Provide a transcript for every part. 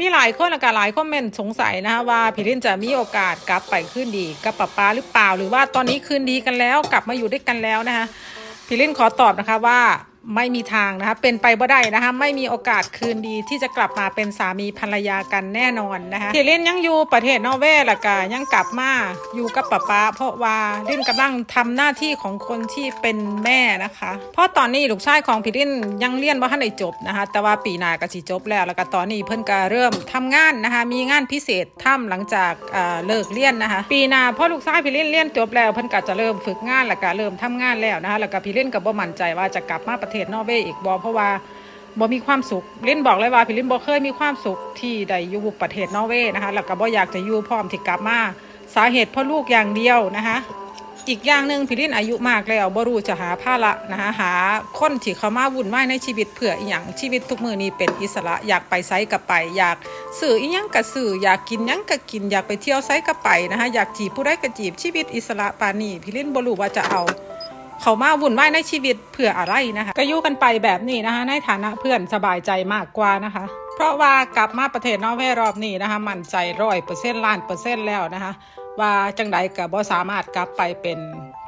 มีหลายคนและก็หลายคอมเมนต์สงสัยนะคะว่าพี่ลินจะมีโอกาสกลับไปคืนดีกับป้าป้าหรือเปล่า หรือว่าตอนนี้คืนดีกันแล้วกลับมาอยู่ด้วยกันแล้วนะคะพี่ลินขอตอบนะคะว่า ไม่มีทางนะคะ เป็นไปบ่ได้นะคะ ไม่มีโอกาสคืนดีที่จะกลับมาเป็นสามีภรรยากันแน่นอนนะคะพี่ลินยังอยู่ประเทศนอร์เวย์และก็ยังกลับมาอยู่กับป้าป้าเพราะว่าลินกำลังทำหน้าที่ของคนที่เป็นแม่นะคะ เพราะตอนนี้ลูกชายของพี่ลินยังเรียนว่าทันได้จบนะคะ แต่ว่าปีหน้าก็สิจบแล้วแล้วก็ตอนนี้เพิ่นก็เริ่มทำงานนะคะ มีงานพิเศษทำหลังจากเลิกเรียนนะคะ ปีหน้าพอลูกชายพี่ลินเรียนจบแล้วเพิ่นก็จะเริ่มฝึกงานแล้วก็เริ่มทำงานแล้วนะคะแล้วก็พี่ลินก็บ่มั่นใจว่าจะกลับมาประเทศนอร์เวย์อีกบ่เพราะว่าบ่มีความสุขลินบอกเลยว่าพี่ลินบ่เคยมีความสุขที่ได้อยู่ประเทศนอร์เวย์นะคะแล้วก็บ่อยากจะอยู่พร้อมที่กลับมาสาเหตุเพราะลูกอย่างเดียวนะคะอีกอย่างหนึ่งพี่ลินอายุมากแล้วบรู้จะหาภาระนะคะหาคนที่เขามาวุ่นวายในชีวิตเพื่ออีหยังชีวิตทุกมือนี้เป็นอิสระอยากไปไซกับไป อยากสื่ออีหยังก็สื่ออยากกินยังก็กิน อยากไปเที่ยวไซก็ไปนะคะอยากจีบผู้ใดก็จีบชีวิตอิสระปานนี้พี่ลินบรู้ว่าจะเอา เขามาวุ่นวายในชีวิตเพื่ออะไรนะคะ ก็อยู่กันไปแบบนี้นะคะ ในฐานะเพื่อนสบายใจมากกว่านะคะ เพราะว่ากลับมาประเทศนอร์เวย์รอบนี้นะคะ มั่นใจร้อยเปอร์เซ็นต์ล้านเปอร์เซ็นต์แล้วนะคะ ว่าจังใดกับบ่สามารถกลับไปเป็น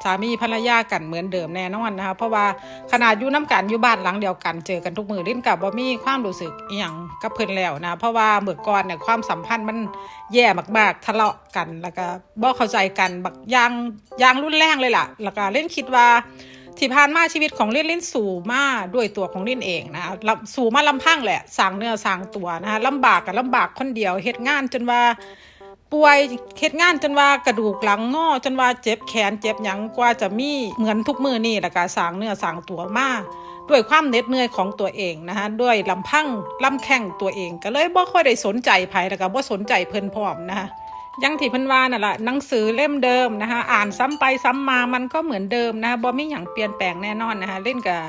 สามีภรรยากันเหมือนเดิมแน่นอนนะคะเพราะว่าขนาดอยู่น้ำกันอยู่บ้านหลังเดียวกันเจอกันทุกมือลิ้นกับบ่มีความรู้สึกอหย่างกับเพิ่นแล้วนะเพราะว่าเมื่อก่อนเนี่ยความสัมพันธ์มันแย่มากๆทะเลาะกันแล้วก็บ่เข้าใจกันบักยางยางรุนแรงเลยล่ะแล้วก็เล่นคิดว่าที่ผ่านมาชีวิตของลินลินสู่มาด้วยตัวของลินเองนะสู่มาลำพังแหละสร้างเนื้อสร้างตัวนะคะลำบากกับลำบากคนเดียวเฮ็ดงานจนว่า ป่วยเฮ็ดงานจนว่ากระดูกหลังงอจนว่าเจ็บแขนเจ็บหยังกว่าจะมีเหมือนทุกมือนี่แล้วก็สร้างเนื้อสร้างตัวมากด้วยความเหน็ดเหนื่อยของตัวเองนะคะด้วยลำพังลำแข้งตัวเองก็เลยบ่ค่อยได้สนใจไผแล้วก็บ่สนใจเพิ่นพร้อมนะคะยังที่เพันวานั่นแหละหนังสือเล่มเดิมนะคะอ่านซ้ำไปซ้ำมามันก็เหมือนเดิมนะคะบอมีอย่างเปลี่ยนแปลงแน่นอนนะคะเล่นกับ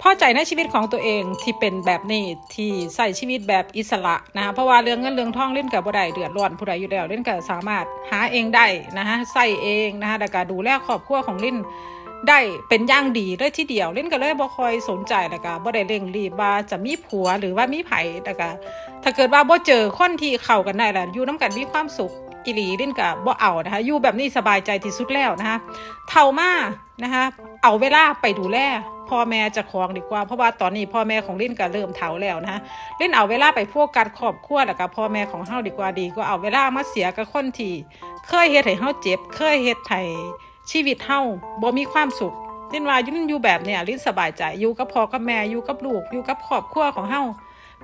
พอใจในชีวิตของตัวเองที่เป็นแบบนี้ที่ใส่ชีวิตแบบอิสระนะคะเพราะว่าเรื่องเงินเรื่องทองเล่นกับบ่ได้เดือดร้อนผู้ใดอยู่แล้วเล่นกับสามารถหาเองได้นะคะใส่เองนะคะแล้วก็ดูแลครอบครัวของเล่นได้เป็นอย่างดีเลยทีเดียวเล่นก็เลยบ่คอยสนใจแล้วก็บ่ได้เร่งรีบว่าจะมีผัวหรือว่ามีไผแล้วก็ถ้าเกิดว่าบ่เจอคนที่เข้ากันได้แล้วอยู่น้กันมีความสุข อีหลีเล่นก็บ่เอานะคะอยู่แบบนี้สบายใจที่สุดแล้วนะคะเท่ามานะคะเอาเวลาไปดูแลพ่อแม่จะคองดีกว่าเพราะว่าตอนนี้พ่อแม่ของลินก็เริ่มเฒ่าแล้วนะคะลินเอาเวลาไปโฟกัสครอบครัวแล้วก็พ่อแม่ของเฮาดีกว่าดีกว่าเอาเวลามาเสียกับคนที่เคยเฮ็ดให้เฮาเจ็บ เคยเฮ็ดให้ชีวิตเฮาบ่มีความสุขลินว่าลินอยู่แบบเนี้ยลินสบายใจอยู่กับพ่อกับแม่อยู่กับลูกอยู่กับครอบครัวของเฮา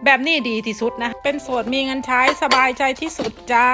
แบบนี้ดีที่สุดนะ เป็นโสดมีเงินใช้สบายใจที่สุดจ้า